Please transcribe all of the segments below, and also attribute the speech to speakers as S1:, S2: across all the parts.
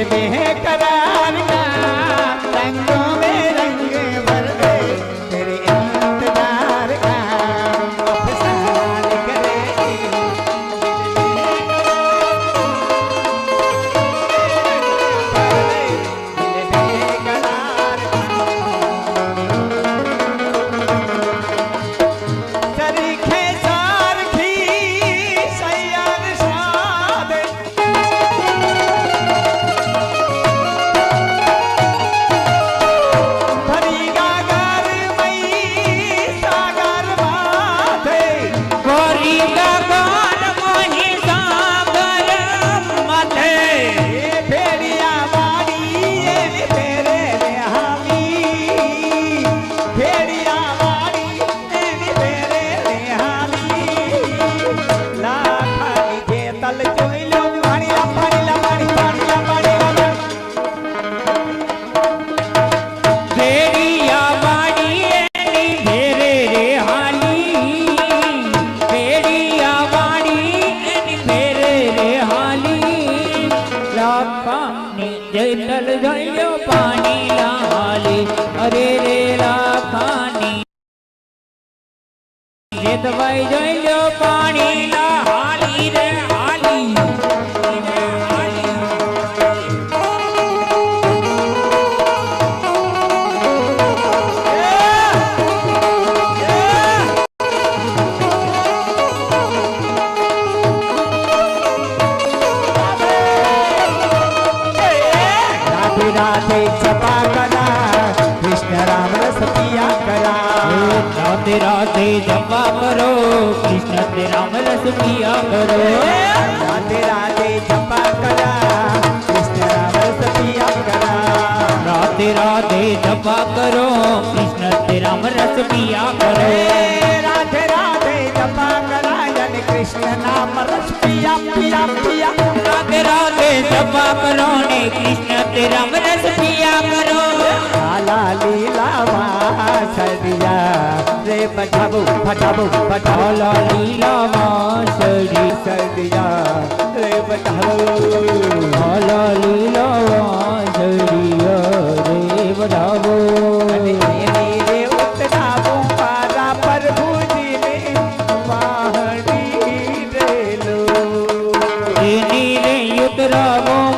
S1: हूँ दिल
S2: લાખાની જૈતલ જયો પાણી લાલી અરે રે લાખાની જેતભાઈ જયો પાણી
S1: छपा करा कृष्ण राम रस पिया करा
S2: રાधे राधे जपा करो कृष्ण राम रस पिया करो।
S1: राधे राधे छपा करा कृष्ण राम रस पिया करा
S2: राधे राधे जपा करो कृष्ण राम रस पिया करो।
S1: राधे राधे छपा करा कृष्ण नाम रस पिया पिया पिया।
S2: राधे राधे, जपा करो ने कृष्ण ते राम रस पिया करो।
S1: लाला लीला सरिया रे बठाबू फटाबू फटाओ
S2: ला लीला वासड़ी
S1: सरिया, रे बठाबू
S2: ला लीला वासड़ी
S1: રવો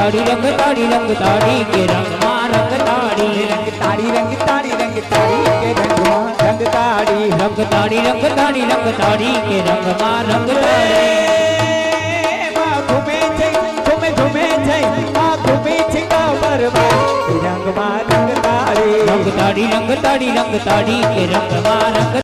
S1: તારી રંગ તારી રંગ તારી કે રંગમાં રંગ તારી
S2: રંગ તારી રંગ તારી રંગ તારી કે રંગમાં રંગ
S1: તારી
S2: રંગ તારી રંગ તારી રંગ તારી કે રંગમાં રંગ
S1: તારી ઘુમે છે ઘુમે ઘુમે છે આ ઘુમે છે કાવર રંગ માં રંગ તાડી
S2: રંગ તાડી રંગ તાડી રંગ તાડી કે રંગમાં રંગ